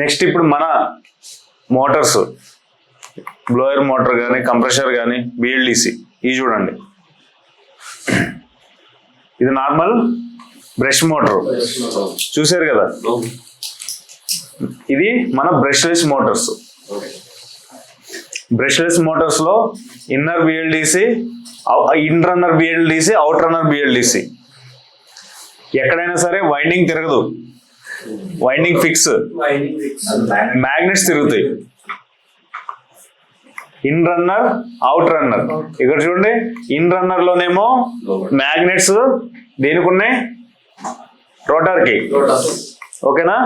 Next ఇప్పుడు మన motors blower motor కానీ కంప్రెషర్ కానీ బిఎల్డిసి ఇవి చూడండి. ఇది నార్మల్ బ్రష్ మోటార్ చూసారు కదా? ఇది మన brushless motors brushless మోటార్స్లో inner BLDC inrunner BLDC outrunner BLDC ఎక్కడైనా సరే వైండింగ్ తిరగదు. వైండింగ్ ఫిక్స్ మ్యాగ్నెట్స్ తిరుగుతాయి. ఇన్ రన్నర్ అవుట్ రన్నర్ ఇక్కడ చూడండి ఇన్ రన్నర్ లోనేమో మ్యాగ్నెట్స్ దేనికి ఉన్నాయి రోటర్కి ఓకేనా?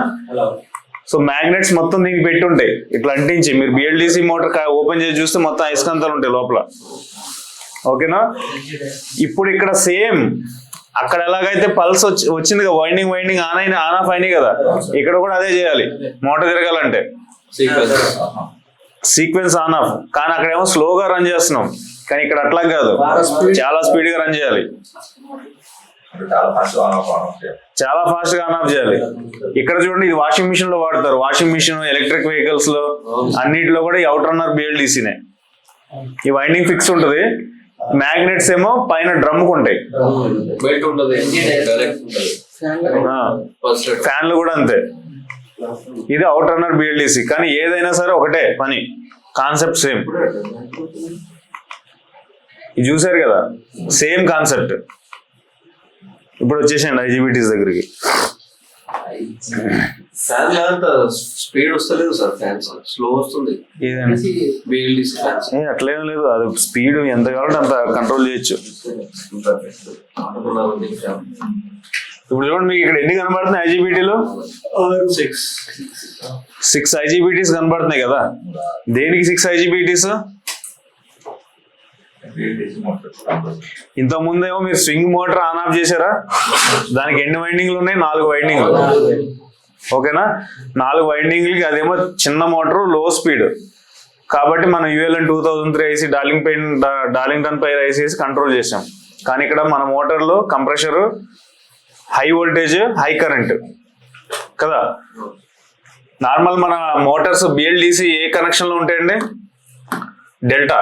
సో మ్యాగ్నెట్స్ మొత్తం దీనికి పెట్టి ఉంటాయి ఇట్లా అంటించి మీరు బిఎల్డిసి మోటార్ ఓపెన్ చేసి చూస్తే మొత్తం అయస్కాంతాలు ఉంటాయి లోపల. ఓకేనా? ఇప్పుడు ఇక్కడ సేమ్ అక్కడ ఎలాగైతే పల్స్ వచ్చి వచ్చింది కదా వైండింగ్ వైండింగ్ ఆన్ అయిన ఆన్ ఆఫ్ అయినాయి కదా ఇక్కడ కూడా అదే చేయాలి. మోటార్ తిరగాలంటే. సీక్వెన్స్ ఆన్ ఆఫ్ కానీ అక్కడేమో స్లోగా రన్ చేస్తున్నాం. కానీ ఇక్కడ అట్లా కాదు. చాలా స్పీడ్గా రన్ చేయాలి. చాలా ఫాస్ట్ ఆన్ ఆఫ్ చేయాలి. గా ఆన్ ఆఫ్ చేయాలి. ఇక్కడ చూడండి ఇది వాషింగ్ మిషన్లో వాడతారు. వాషింగ్ మిషన్ ఎలక్ట్రిక్ వెహికల్స్లో అన్నిటిలో కూడా ఈ అవుట్ రన్నర్ బిఎల్డిసినే ఈ వైండింగ్ ఫిక్స్ ఉంటది. మ్యాగ్నెట్స్ ఏమో పైన డ్రమ్ ఉంటాయి. ఫ్యాన్లు కూడా అంతే. ఇది అవుట్ రన్నర్ బిఎల్డిసి కానీ ఏదైనా సరే ఒకటే పని. కాన్సెప్ట్ సేమ్ ఇది చూసారు కదా? సేమ్ కాన్సెప్ట్ ఇప్పుడు వచ్చేసాయండి ఐజీబీటీస్ దగ్గరికి. ఫ్యాన్ అంత స్పీడ్ వస్తలేదు సార్ ఫ్యాన్స్ స్లో వస్తుంది. ఏదండి ఫ్యాన్స్ అట్లేం లేదు. అది స్పీడ్ ఎంత కావాలంటే అంత కంట్రోల్ చేయొచ్చు. ఇప్పుడు చూడండి మీకు ఇక్కడ ఎన్ని కనబడుతున్నాయి ఐజీబీటీలో? సిక్స్ సిక్స్ ఐజీబీటీస్ కనబడుతున్నాయి కదా. దేనికి సిక్స్ ఐజీబీటీస్. ఇంత ముందేమో మీరు స్వింగ్ మోటార్ ఆన్ ఆఫ్ చేశారా? దానికి ఎన్ని వైండింగ్లు ఉన్నాయి? నాలుగు వైండింగ్లు ఓకేనా? నాలుగు వైండింగ్లకి అదేమో చిన్న మోటార్లో స్పీడ్ కాబట్టి మనం ULN two thousand three IC darling pair Darlington pair ICs control చేసాం కానీ ఇక్కడ మన మోటార్లో compressor high voltage high current కదా? నార్మల్ మన మోటార్స్ బిఎల్డిసి ఏ కనెక్షన్లో ఉంటాయండి? డెల్టా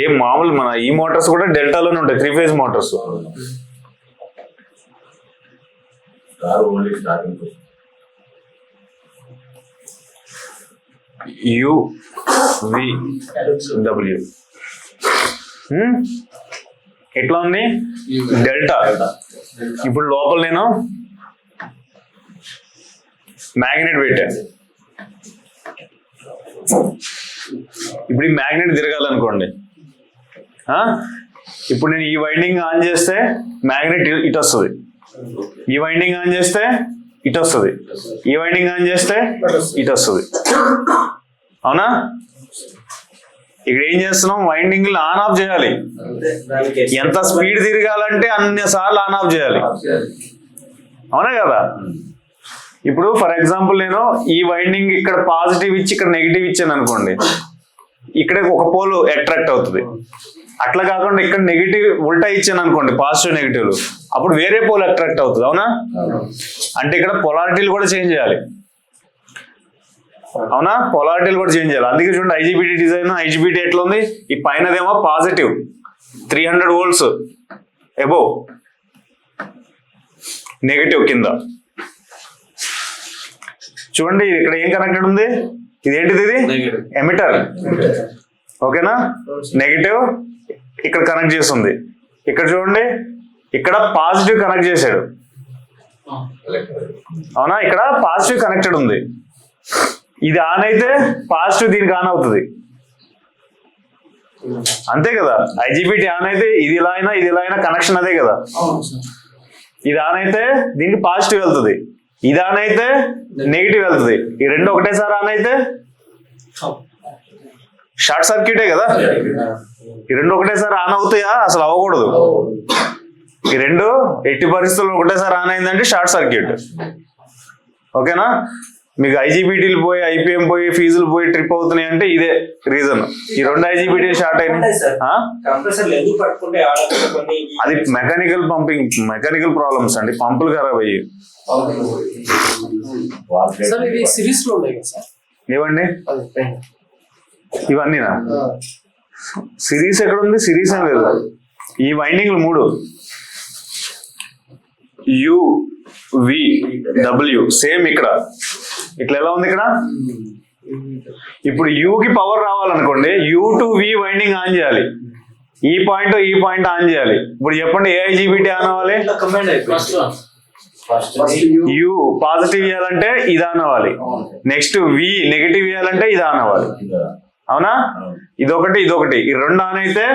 ఏ మామూలు మన ఈ మోటార్స్ కూడా డెల్టాలోనే ఉంటాయి three phase motors. Car only starting కోసం. యు వి డబ్ల్యూ ఎట్లా ఉంది? డెల్టా. ఇప్పుడు లోపల నేను మ్యాగ్నెట్ పెట్టా. ఇప్పుడు ఈ మ్యాగ్నెట్ తిరగాలనుకోండి? ఇప్పుడు నేను ఈ వైండింగ్ ఆన్ చేస్తే మ్యాగ్నెట్ ఇటు వస్తుంది. ఈ వైండింగ్ ఆన్ చేస్తే ఇటు వస్తుంది. ఈ వైండింగ్ ఆన్ చేస్తే ఇటు వస్తుంది. అవునా? ఇక్కడ ఏం చేస్తున్నాం? వైండింగ్ ఆన్ ఆఫ్ చేయాలి. ఎంత స్పీడ్ తిరగాలంటే అన్ని సార్లు ఆన్ ఆఫ్ చేయాలి. అవునా కదా? ఇప్పుడు ఫర్ ఎగ్జాంపుల్ నేను ఈ వైండింగ్ ఇక్కడ పాజిటివ్ ఇచ్చి ఇక్కడ నెగిటివ్ ఇచ్చాను అనుకోండి. ఇక్కడ ఒక పోల్ అట్రాక్ట్ అవుతుంది. అట్లా కాకుండా ఇక్కడ నెగిటివ్ ఉల్టా ఇచ్చాను అనుకోండి పాజిటివ్ నెగిటివ్ అప్పుడు వేరే పోల్ అట్రాక్ట్ అవుతుంది అవునా? అంటే ఇక్కడ పొలారిటీలు కూడా చేంజ్ చేయాలి. అవునా? పొలారిటీలు కూడా చేంజ్ చేయాలి. అందుకే చూడండి ఐజీబీటీ డిజైన్ ఐజీబీటీ ఎట్లా ఉంది? ఈ పైనదేమో positive three hundred volts above negative కింద. చూడండి ఇక్కడ ఏం కనెక్టెడ్ ఉంది? ఇది? ఏంటిది ఇది. ఎమిటర్ ఓకేనా? నెగిటివ్ ఇక్కడ కనెక్ట్ చేస్తుంది. ఇక్కడ చూడండి ఇక్కడ పాజిటివ్ కనెక్ట్ చేశాడు. అవునా? ఇక్కడ పాజిటివ్ కనెక్టెడ్ ఉంది. ఇది ఆన్ అయితే పాజిటివ్ దీనికి ఆన్ అవుతుంది. అంతే కదా? ఐజీబీటీ ఆన్ అయితే ఇది ఇలా అయినా ఇది ఇలా అయినా కనెక్షన్ అదే కదా? ఇది ఆన్ అయితే దీనికి పాజిటివ్ వెళ్తుంది. ఇది ఆన్ అయితే నెగిటివ్ వెళ్తుంది. ఈ రెండు ఒకటేసారి ఆన్ అయితే షార్ట్ సర్క్యూటే కదా? ఈ రెండు ఒకటేసారి ఆన్ అవుతాయా? అసలు అవ్వకూడదు. ఈ రెండు ఎట్టి పరిస్థితుల్లో ఒకటేసారి ఆన్ అయిందంటే షార్ట్ సర్క్యూట్. ఓకేనా? మీకు ఐజీబీటీలు పోయి ఐపీఎం పోయి ఫీజులు పోయి ట్రిప్ అవుతున్నాయి అంటే ఇదే రీజన్. ఈ రెండు ఐజీబీటీ షార్ట్ అయినాయి అది మెకానికల్ పంపింగ్ మెకానికల్ ప్రాబ్లమ్స్ అండి. పంపులు ఖరాబ్ అయ్యి. సార్ ఇది సిరీస్లో ఉన్నాయి కదా సార్? ఏవండి. ఇవన్నీనా? సిరీస్ ఎక్కడ ఉంది సిరీస్ ఏం లేదు. ఈ వైండింగ్లు మూడు. You V W. సేమ్ ఇక్కడ. ఇట్లా ఎలా ఉంది ఇక్కడ? ఇప్పుడు U కి power రావాలనుకోండి U to V winding on చేయాలి. ఈ పాయింట్ ఈ పాయింట్ ఆన్ చేయాలి. ఇప్పుడు చెప్పండి ఏ ఐజీబీటీ ఆన్ అవ్వాలి? యు పాజిటివ్ ఇవ్వాలంటే ఇది ఆన్ అవ్వాలి. నెక్స్ట్ వి నెగిటివ్ ఇవ్వాలంటే ఇది ఆన్ అవ్వాలి. అవునా? ఇదొకటి ఇదొకటి. ఈ రెండు ఆన్ అయితే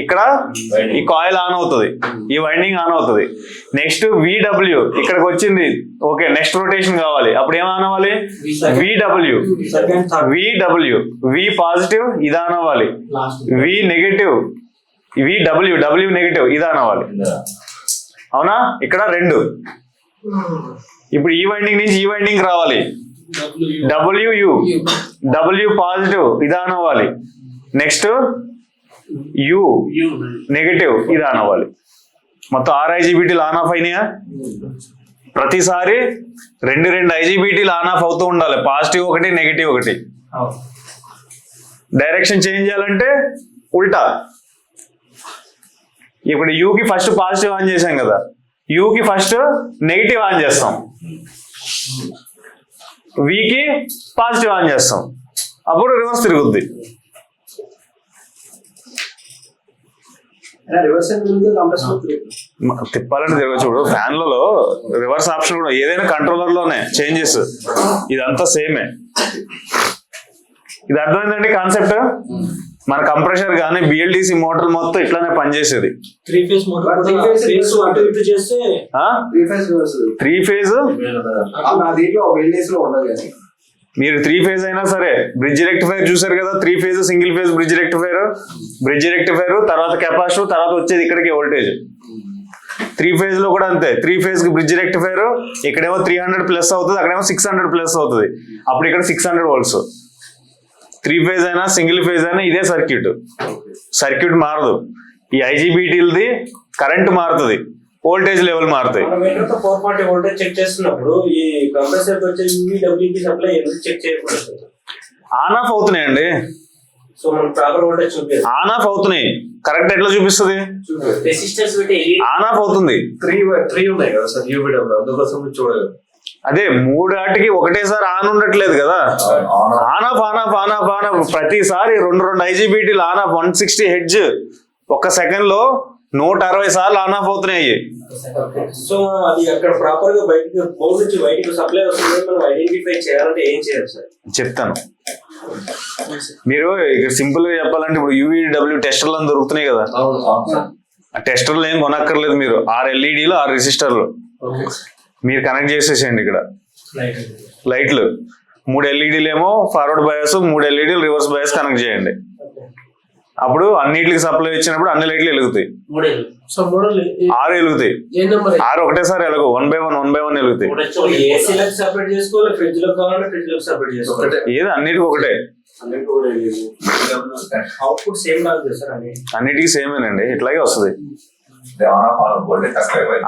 ఇక్కడ ఈ కాయిల్ ఆన్ అవుతుంది. ఈ వైండింగ్ ఆన్ అవుతుంది. నెక్స్ట్ విడబ్ల్యూ ఇక్కడికి వచ్చింది. ఓకే నెక్స్ట్ రొటేషన్ కావాలి. అప్పుడు ఏం ఆన్ అవ్వాలి? విడబ్ల్యూ విడబ్ల్యూ వి పాజిటివ్ ఇది ఆన్ అవ్వాలి. V negative V W W negative ఇది ఆన్ అవ్వాలి. అవునా? ఇక్కడ రెండు. ఇప్పుడు ఈ వైండింగ్ నుంచి ఈ వైండింగ్ రావాలి. W U W positive. ఇది ఆన్ అవ్వాలి నెక్స్ట్ యు. నెగటివ్. ఇది ఆన్ అవ్వాలి మొత్తం ఆరు ఐజీబీటీలు ఆన్ ఆఫ్ అయినాయా? ప్రతిసారి రెండు రెండు ఐజీబీటీలు ఆన్ ఆఫ్ అవుతూ ఉండాలి. పాజిటివ్ ఒకటి నెగిటివ్ ఒకటి. డైరెక్షన్ చేంజ్ చేయాలంటే ఉల్టా. ఇప్పుడు యూకి ఫస్ట్ పాజిటివ్ ఆన్ చేసాం కదా. యూకి ఫస్ట్ నెగిటివ్ ఆన్ చేస్తాం. వికి పాజిటివ్ ఆన్ చేస్తాం. అప్పుడు రివర్స్ తిరుగుద్ది. తిప్పాలంటే తిరగచ్చు ఇప్పుడు ఫ్యాన్లలో రివర్స్ ఆప్షన్ కూడా ఏదైనా కంట్రోలర్లోనే చేంజెస్ ఇదంతా సేమే ఇది అర్థమైందండి కాన్సెప్ట్ మన కంప్రెషర్ కానీ బిఎల్డిసి మోటార్ మొత్తం ఇట్లానే పనిచేసేది. త్రీ మోటార్ త్రీ ఫేజ్ మీరు త్రీ ఫేజ్ అయినా సరే బ్రిడ్జ్ రెక్టిఫైర్ చూసారు కదా three phase single phase bridge rectifier bridge rectifier తర్వాత కెపాసిటర్ తర్వాత వచ్చేది ఇక్కడికి వోల్టేజ్ త్రీ ఫేజ్లో కూడా అంతే. త్రీ ఫేజ్కి బ్రిడ్జ్ రెక్టిఫైర్ ఇక్కడేమో త్రీ హండ్రెడ్ ప్లస్ అవుతుంది అక్కడేమో సిక్స్ హండ్రెడ్ ప్లస్ అవుతుంది. అప్పుడు ఇక్కడ six hundred volts three phase అయినా సింగిల్ ఫేజ్ అయినా ఇదే సర్క్యూట్. సర్క్యూట్ మారదు. ఈ ఐజీబీటీలది కరెంట్ మారుతుంది. వోల్టేజ్ లెవెల్ మారుతాయి. మన మీటర్తో ఫోర్ ఫార్టీ వోల్టేజ్ చెక్ చేస్తున్నప్పుడు ఈ కంప్రెసర్ వచ్చే యూవీడబ్ల్యూపీ సప్లై ఎందుకు చెక్ చేయకూడదు? ఆన్ ఆఫ్ అవుతున్నాయండి. సో మనం ప్రాపర్ వోల్టేజ్ చూపించాలి ఆన్ ఆఫ్ అవుతున్నాయి. కరెక్ట్ ఎట్లా చూపిస్తుంది? రెసిస్టెన్స్ ఆన్ ఆఫ్ అవుతుంది. త్రీ త్రీ ఉన్నాయి కదా సార్ యూబీడబ్ల్యూ అందుకోసం చూడలేదు. అదే మూడు ఆటికి ఒకటేసారి ఆన్ ఉండట్లేదు కదా. On off on off on off on off. ప్రతిసారి రెండు రెండు ఐజీబీటీలు on off one sixty hertz. ఒక సెకండ్లో నూట అరవై సార్లు ఆన్ ఆఫ్ అవుతున్నాయి. సో అది అక్కడ ప్రాపర్గా బయటకి బోర్డు నుంచి బయటకు సప్లై వస్తుంది. మనం ఐడెంటిఫై చేయాలంటే ఏం చేయాలి సార్? చెప్తాను. మీరు ఇక్కడ సింపుల్గా చెప్పాలంటే ఇప్పుడు యూవీడబ్ల్యూ టెస్టర్లు అని దొరుకుతున్నాయి కదా. ఆ టెస్టర్లు ఏం కొనక్కర్లేదు మీరు. ఆరు ఎల్ఈడీలు ఆరు రెసిస్టర్లు మీరు కనెక్ట్ చేసేసేయండి ఇక్కడ. లైట్లు మూడు ఎల్ఈడీలు ఏమో ఫార్వర్డ్ బయాస్ మూడు ఎల్ఈడీలు రివర్స్ బయాస్ కనెక్ట్ చేయండి. అప్పుడు అన్నిటికి సప్లై ఇచ్చినప్పుడు అన్ని లైట్లు వెలుగుతాయి. సో మోడల్ ఏ- ఆరు వెలుగుతాయి. ఆరు ఒకటేసారి వెలగు. One by one one by one వెలుగుతాయి. ఏది? అన్నిటికి ఒకటే. అవుట్పుట్ సేమ్ రాదు సార్ అని అన్నిటికీ సేమేనండి ఇట్లాగే వస్తుంది.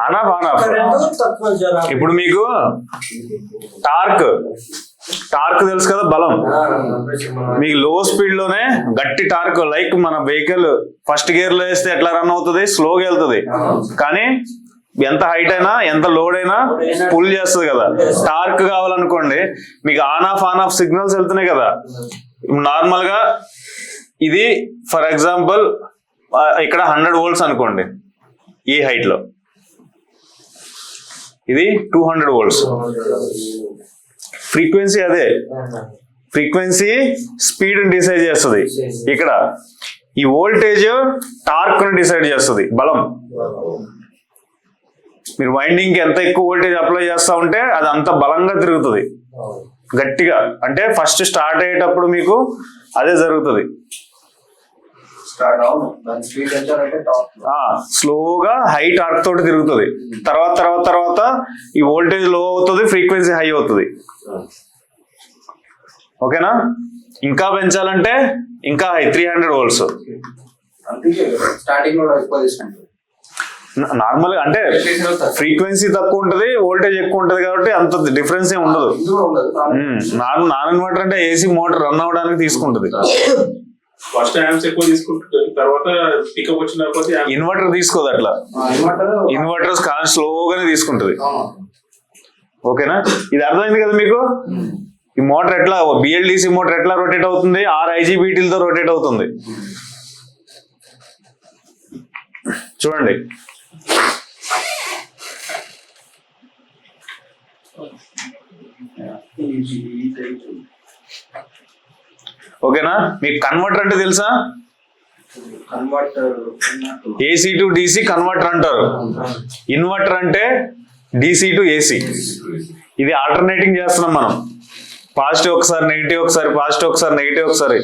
ఆన్ ఆఫ్ ఆన్ ఆఫ్ ఇప్పుడు మీకు టార్క్. టార్క్ తెలుసు కదా బలం. మీకు లో స్పీడ్లోనే గట్టి టార్క్ లైక్ మన వెహికల్ ఫస్ట్ గేర్లో వేస్తే ఎట్లా రన్ అవుతుంది? స్లోగా వెళ్తుంది. కానీ ఎంత హైట్ అయినా ఎంత లోడ్ అయినా పుల్ చేస్తుంది కదా. టార్క్ కావాలనుకోండి మీకు on off on off signals వెళ్తున్నాయి కదా. నార్మల్గా ఇది ఫర్ ఎగ్జాంపుల్ ఇక్కడ హండ్రెడ్ వోల్ట్స్ అనుకోండి. ఈ హైట్లో. ఇది టూ హండ్రెడ్ వోల్ట్స్ ఫ్రీక్వెన్సీ అదే. ఫ్రీక్వెన్సీ స్పీడ్ డిసైడ్ చేస్తుంది. ఇక్కడ. ఈ వోల్టేజ్ టార్క్ డిసైడ్ చేస్తుంది. బలం. మీరు వైండింగ్ ఎంత ఎక్కువ వోల్టేజ్ అప్లై చేస్తా ఉంటే అది అంత బలంగా తిరుగుతుంది. గట్టిగా. అంటే ఫస్ట్ స్టార్ట్ అయ్యేటప్పుడు మీకు అదే జరుగుతుంది స్టార్ట్ అవును దాని స్పీడ్ ఎంత అంటే టాప్ ఆ స్లోగా హై టార్క్ తోటి తిరుగుతుంది. తర్వాత తర్వాత తర్వాత ఈ వోల్టేజ్లో అవుతుంది ఫ్రీక్వెన్సీ హై అవుతుంది. ఓకేనా? ఇంకా పెంచాలంటే ఇంకా high three hundred volts normal అంటే ఫ్రీక్వెన్సీ తక్కువ. ఉంటది వోల్టేజ్ ఎక్కువ ఉంటది కాబట్టి అంత డిఫరెన్స్ ఏం ఉండదు. నాన్ నాన్ ఇన్వర్టర్ అంటే ఏసీ మోటార్ రన్ అవ్వడానికి తీసుకుంటది. ఫస్ట్ హ్యాండ్స్ ఎక్కువ తీసుకుంటుంది తర్వాత పికప్ వచ్చిన తర్వాత ఇన్వర్టర్ తీసుకోదు అట్లా. ఇన్వర్టర్ ఇన్వర్టర్స్ కాదు స్లోగానే తీసుకుంటది. ఓకేనా? ఇది అర్థమైంది కదా మీకు? ఈ మోటార్ ఎట్లా బిఎల్డిసి మోటార్ ఎట్లా రొటేట్ అవుతుంది? ఆర్ ఐజీబీటీలతో రొటేట్ అవుతుంది. చూడండి. ఓకేనా? మీకు కన్వర్టర్ అంటే తెలుసా? ఏసీ టు డిసి కన్వర్టర్ అంటారు. ఇన్వర్టర్ అంటే డిసి టు ఏసీ ఇది ఆల్టర్నేటింగ్ చేస్తున్నాం మనం. పాజిటివ్ ఒకసారి నెగిటివ్ ఒకసారి పాజిటివ్ ఒకసారి నెగిటివ్ ఒకసారి.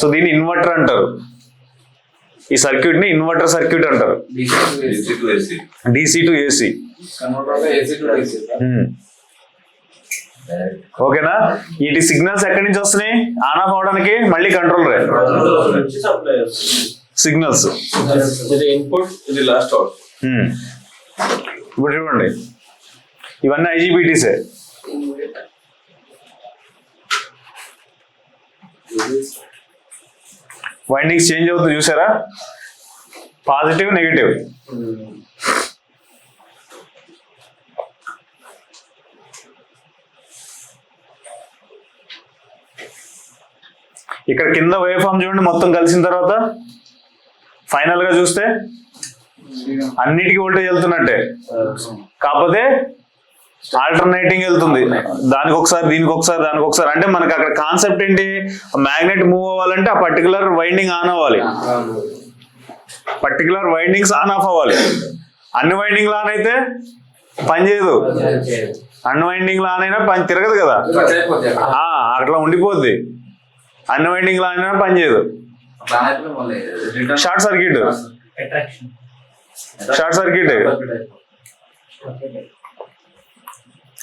సో దీన్ని ఇన్వర్టర్ అంటారు. ఈ సర్క్యూట్ని ఇన్వర్టర్ సర్క్యూట్ అంటారు DC to AC converter AC to AC ఓకేనా? వీటి సిగ్నల్స్ ఎక్కడి నుంచి వస్తున్నాయి? ఆన్ ఆఫ్ అవడానికి మళ్ళీ కంట్రోల్ రే. సిగ్నల్స్ అవుట్ ఇప్పుడు చూడండి. ఇవన్నీ ఐజీబీటీసే వైండింగ్స్ చేంజ్ అవుతుంది చూసారా? పాజిటివ్ నెగిటివ్ ఇక్కడ కింద వేవ్ ఫామ్ చూడండి మొత్తం కలిసిన తర్వాత ఫైనల్గా చూస్తే అన్నిటికీ వోల్టేజ్ వెళ్తున్నట్టే. కాకపోతే ఆల్టర్నేటింగ్ వెళ్తుంది. దానికి ఒకసారి దీనికి ఒకసారి దానికి ఒకసారి. అంటే మనకి అక్కడ కాన్సెప్ట్ ఏంటి? మ్యాగ్నెట్ మూవ్ అవ్వాలంటే ఆ పర్టికులర్ వైండింగ్ ఆన్ అవ్వాలి. పర్టికులర్ వైండింగ్స్ ఆన్ ఆఫ్ అవ్వాలి. అన్ని వైండింగ్ ఆన్ అయితే పని చేయదు. అన్ని వైండింగ్ ఆన్ అయినా పని తిరగదు కదా. అట్లా ఉండిపోద్ది. అన్ని వైండింగ్ ఆన్ అయినా పని చేయదు. షార్ట్ సర్క్యూట్ షార్ట్ సర్క్యూట్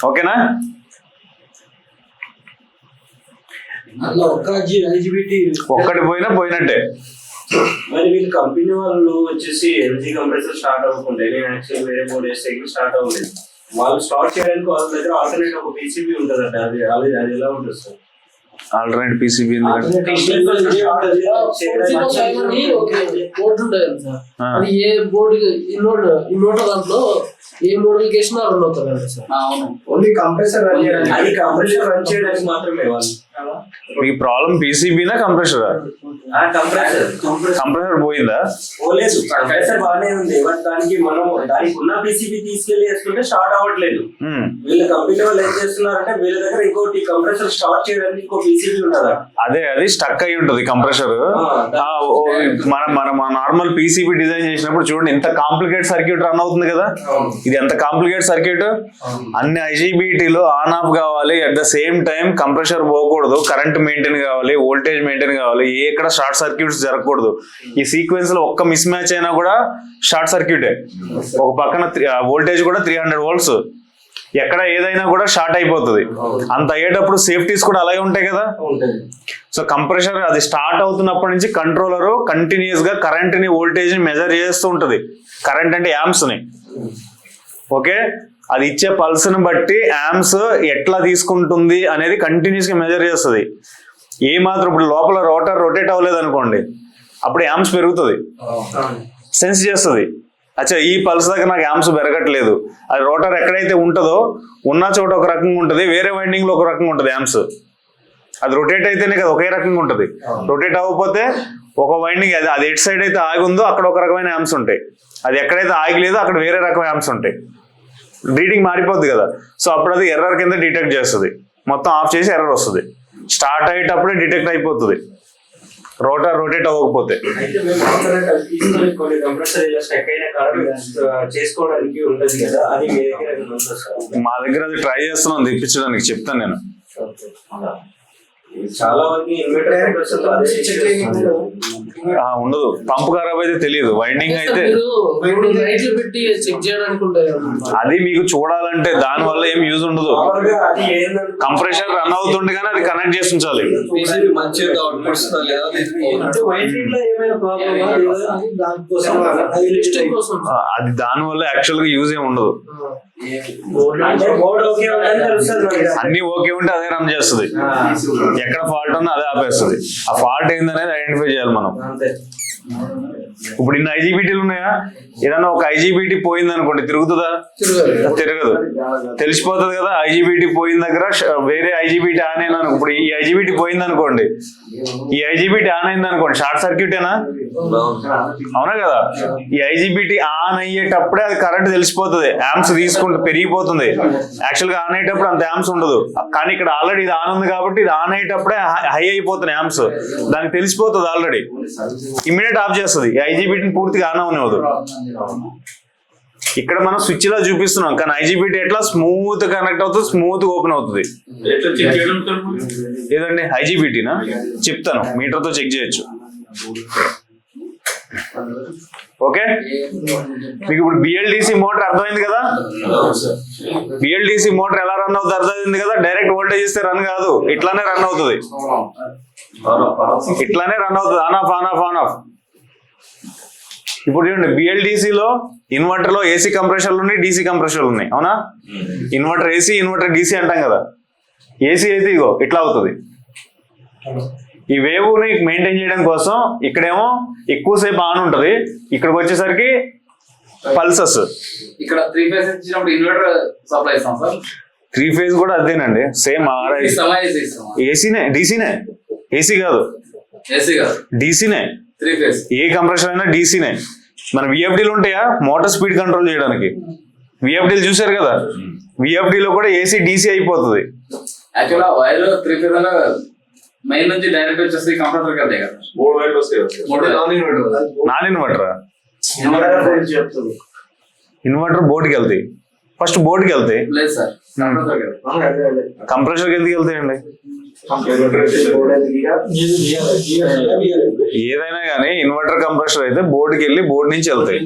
ఓకేనా అందులో ఒక్క ఎలిజిబిలిటీ ఒక్కటి పోయినా పోయినట్టే. మరి వీళ్ళు కంపెనీ వాళ్ళు వచ్చేసి ఎల్జీ కంప్రెసర్ స్టార్ట్ అవ్వకుండా. నేను యాక్చువల్ వేరే బోర్డ్ వేస్తే స్టార్ట్ అవ్వలేదు. వాళ్ళు స్టార్ట్ చేయడానికి వాళ్ళ దగ్గర ఆల్టర్నేట్ ఒక పీసీబీ ఉంటుందంట. అది అది అది ఎలా ఉంటుంది సార్? ఆల్టర్నేట్ పీసీబీ ఎందుకంటే బోర్డు ఉంటుంది కదా సార్ ఆ. అది ఏ బోర్డు ఇన్వర్ట్ ఇన్వర్టర్ దాంట్లో ఏ మోడల్ వేసినా రన్ అవుతుంది సార్. ఓన్లీ కంప్రెసర్ రన్ చేయడానికి. అది కంప్రెసర్ రన్ చేయడానికి మాత్రమే వాళ్ళు మీ ప్రాబ్లం పీసీబీనా కంప్రెషర్ ఆ? కంప్రెసర్ కంప్రెషర్ పోయిందా? పోలేదు. కంప్రెసర్ బాగానే ఉంది. బట్ దానికి మనం దానికి ఉన్న పీసీబీ తీసుకెళ్ళి వేసుకుంటే స్టార్ట్ అవ్వట్లేదు. మ్మ్. వీళ్ళ కంపెనీ వాళ్ళు ఏం చేస్తున్నారంటే వీళ్ళ దగ్గర ఇంకోటి కంప్రెసర్ స్టార్ట్ చేయడానికి ఇంకో పీసీబీ ఉన్నదా అదే అది స్టక్ అయి ఉంటది కంప్రెషర్ మనం మనం నార్మల్ పీసీబీ డిజైన్ చేసినప్పుడు చూడండి ఎంత కాంప్లికేట్ సర్క్యూట్ రన్ అవుతుంది కదా? ఇది ఎంత కాంప్లికేట్ సర్క్యూట్ అన్ని ఐజీబీటీలో ఆన్ ఆఫ్ కావాలి. At the same time compressor పోకూడదు. కరెంట్ మెయింటైన్ కావాలి. వోల్టేజ్ మెయింటైన్ కావాలి. ఏ ఎక్కడ షార్ట్ సర్క్యూట్స్ జరగకూడదు. ఈ సీక్వెన్స్లో ఒక్క మిస్ మ్యాచ్ అయినా కూడా షార్ట్ సర్క్యూటే ఒక పక్కన వోల్టేజ్ కూడా త్రీ హండ్రెడ్ వోల్ట్స్ ఎక్కడ ఏదైనా కూడా షార్ట్ అయిపోతుంది. అంత అయ్యేటప్పుడు సేఫ్టీస్ కూడా అలాగే ఉంటాయి కదా? సో కంప్రెషర్ అది స్టార్ట్ అవుతున్నప్పటి నుంచి కంట్రోలర్ కంటిన్యూస్గా కరెంట్ని వోల్టేజ్ని మెజర్ చేస్తూ ఉంటది. కరెంట్ అంటే యాంప్స్ని. ఓకే? అది ఇచ్చే పల్స్ని బట్టి యామ్స్ ఎట్లా తీసుకుంటుంది అనేది కంటిన్యూస్గా మెజర్ చేస్తుంది. ఏ మాత్రం ఇప్పుడు లోపల రోటర్ రొటేట్ అవ్వలేదు అనుకోండి అప్పుడు యామ్స్ పెరుగుతుంది. సెన్స్ చేస్తుంది. అచ్చా ఈ పల్స్ దగ్గర నాకు యామ్స్ పెరగట్లేదు. అది రోటర్ ఎక్కడైతే ఉంటుందో ఉన్న చోట ఒక రకంగా ఉంటుంది వేరే వైండింగ్లో ఒక రకంగా ఉంటుంది యామ్స్ అది రొటేట్ అయితేనే కదా ఒకే రకంగా ఉంటుంది. రొటేట్ అవ్వకపోతే ఒక వైండింగ్ అది అది ఎటు సైడ్ అయితే ఆగి ఉందో అక్కడ ఒక రకమైన యామ్స్ ఉంటాయి. అది ఎక్కడైతే ఆగిలేదో అక్కడ వేరే రకమైన యామ్స్ ఉంటాయి. రీడింగ్ మారిపోద్ది కదా. సో అప్పుడు అది ఎర్రర్ కింద డిటెక్ట్ చేస్తుంది. మొత్తం ఆఫ్ చేసి ఎర్రర్ వస్తుంది. స్టార్ట్ అయ్యేటప్పుడే డిటెక్ట్ అయిపోతుంది. రోటర్ రొటేట్ అవ్వకపోతే. మీ దగ్గర అది ట్రై చేస్తున్నాం తెప్పించడానికి చెప్తాను నేను. చాలా వరకు ఉండదు. పంప్ ఖరాబ్ అయితే తెలియదు. వైండింగ్ అయితే. అది మీకు చూడాలంటే దాని వల్ల ఏం యూజ్ ఉండదు. కంప్రెషర్ రన్ అవుతుండగానే అది కనెక్ట్ చేసి ఉంచాలి అది దాని వల్ల యాక్చువల్గా యూజ్ ఏమి ఉండదు. అన్ని ఓకే ఉంటే అదే రన్ చేస్తుంది. ఎక్కడ ఫాల్ట్ ఉన్నా అదే ఆపేస్తుంది. ఆ ఫాల్ట్ ఏందనేది ఐడెంటిఫై చేయాలి మనం. అంతే ఇప్పుడు ఇన్ని ఐజీబీటీలు ఉన్నాయా? ఏదన్నా ఒక ఐజీబీటీ పోయింది అనుకోండి తిరుగుతుందా? తిరగదు. తెలిసిపోతుంది కదా ఐజీబీటీ పోయిన దగ్గర వేరే ఐజీబీటీ ఆన్ అయిన ఇప్పుడు ఈ ఐజీబీటీ పోయింది అనుకోండి ఈ ఐజీబీటీ ఆన్ అయింది అనుకోండి షార్ట్ సర్క్యూట్ ఏనా అవునా కదా? ఈ ఐజీబీటీ ఆన్ అయ్యేటప్పుడే అది కరెంట్ తెలిసిపోతుంది యాంప్స్ తీసుకుంటూ పెరిగిపోతుంది. యాక్చువల్గా ఆన్ అయ్యేటప్పుడు అంత యాంప్స్ ఉండదు. కానీ ఇక్కడ ఆల్రెడీ ఇది ఆన్ ఉంది కాబట్టి ఇది ఆన్ అయ్యేటప్పుడే హై అయిపోతున్నాయి యాంప్స్ దానికి తెలిసిపోతుంది ఆల్రెడీ. ఇమీడియట్ ఆఫ్ చేస్తుంది. ఐజీబీటీని పూర్తిగా ఆన్ అవనివ్వదు ఇక్కడ మనం స్విచ్ లా చూపిస్తున్నాం కానీ ఐజీబీటీ ఎట్లా స్మూత్ కనెక్ట్ అవుతుంది స్మూత్ ఓపెన్ అవుతుంది. ఏదండి? ఐజీబీటీనా? చెప్తాను మీటర్తో చెక్ చేయొచ్చు. ఓకే? మీకు ఇప్పుడు బిఎల్డిసి మోటార్ అర్థమైంది కదా? బిఎల్డిసి మోటార్ ఎలా రన్ అవుతుంది అర్థమైంది కదా? డైరెక్ట్ వోల్టేజ్ ఇస్తే రన్ కాదు ఇట్లానే రన్ అవుతుంది. ఇట్లానే రన్ అవుతుంది. On off on off on off ఇప్పుడు చూడండి BLDC లో ఇన్వర్టర్లో ఏసీ కంప్రెషర్లు ఉన్నాయి డీసీ కంప్రెషర్లు ఉన్నాయి. అవునా? ఇన్వర్టర్ ఏసీ ఇన్వర్టర్ డీసీ అంటాం కదా. ఏసీ అయితే ఇగో ఇట్లా అవుతుంది. ఈ వేవ్ని మెయింటైన్ చేయడం కోసం ఇక్కడేమో ఎక్కువసేపు ఆన్ ఉంటది. ఇక్కడికి వచ్చేసరికి పల్సస్ ఇక్కడ త్రీ ఇచ్చినప్పుడు ఇన్వర్టర్ సప్లై ఇస్తాం సార్. త్రీ ఫేజ్ కూడా అదేనండి. సేమ్ ఆర్ఐ ఏసీనే డీసీనే ఏసీ కాదు. ఏసీ కాదు. డీసీనే ఏ కంప్రెషన్ అయినా డీసీనే మన విఎఫ్డీలు ఉంటాయా? మోటార్ స్పీడ్ కంట్రోల్ చేయడానికి. విఎఫ్డీలు చూశారు కదా? విఎఫ్డీలో కూడా ఏసీ డీసీ అయిపోతుంది. యాక్చువల్ వైర్ త్రీ ఫేస్ అన్న మెయిన్ నుంచి డైరెక్ట్ వచ్చేసి కంప్యూటర్ కదా కదా. మూడు వైర్లు వస్తాయి కదా సార్. మూడు నాన్ ఇన్వర్టర్ నాన్ ఇన్వర్టర్ బోర్డుకి వెళ్తాయి. ఫస్ట్ బోర్డుకి వెళ్తాయి. లేదు సార్. కంప్రెషర్కి ఎందుకు వెళ్తాయండి? ఏదైనా కానీ ఇన్వర్టర్ కంప్రెషర్ అయితే బోర్డుకి వెళ్ళి బోర్డు నుంచి వెళ్తాయి.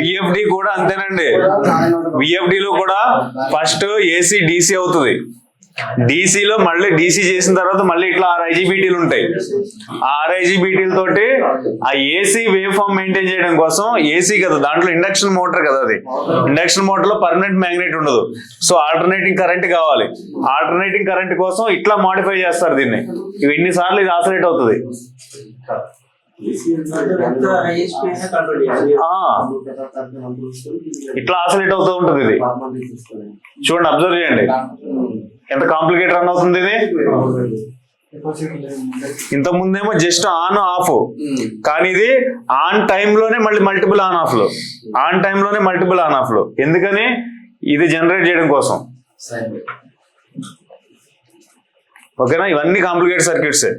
విఎఫ్డి కూడా అంతేనండి. విఎఫ్డి లో కూడా ఫస్ట్ ఏసీ డిసి అవుతుంది. డీసీలో మళ్ళీ డీసీ చేసిన తర్వాత మళ్ళీ ఇట్లా ఆరు ఐజీబీటీలు ఉంటాయి. ఆ ఆరు ఐజీబీటీల తోటి ఆ ఏసీ వేవ్ ఫామ్ మెయింటైన్ చేయడం కోసం ఏసీ కదా దాంట్లో ఇండక్షన్ మోటార్ కదా అది. ఇండక్షన్ మోటార్లో పర్మనెంట్ మ్యాగ్నెట్ ఉండదు. సో ఆల్టర్నేటింగ్ కరెంట్ కావాలి. ఆల్టర్నేటింగ్ కరెంట్ కోసం ఇట్లా మాడిఫై చేస్తారు దీన్ని. ఇవి ఎన్నిసార్లు ఇది ఆసరేట్ అవుతుంది? ఇట్లా ఆసరేట్ అవుతూ ఉంటుంది ఇది. చూడండి అబ్జర్వ్ చేయండి. ఎంత కాంప్లికేట్ రన్ అవుతుంది ఇది? ఇంత ముందేమో జస్ట్ ఆన్ ఆఫ్ కానీ ఇది ఆన్లోనే మళ్ళీ మల్టిపుల్ ఆన్ ఆఫ్లో. ఆన్లోనే మల్టిపుల్ ఆన్ ఆఫ్లో. ఎందుకని? ఇది జనరేట్ చేయడం కోసం. ఓకేనా ఇవన్నీ కాంప్లికేట్ సర్క్యూట్సే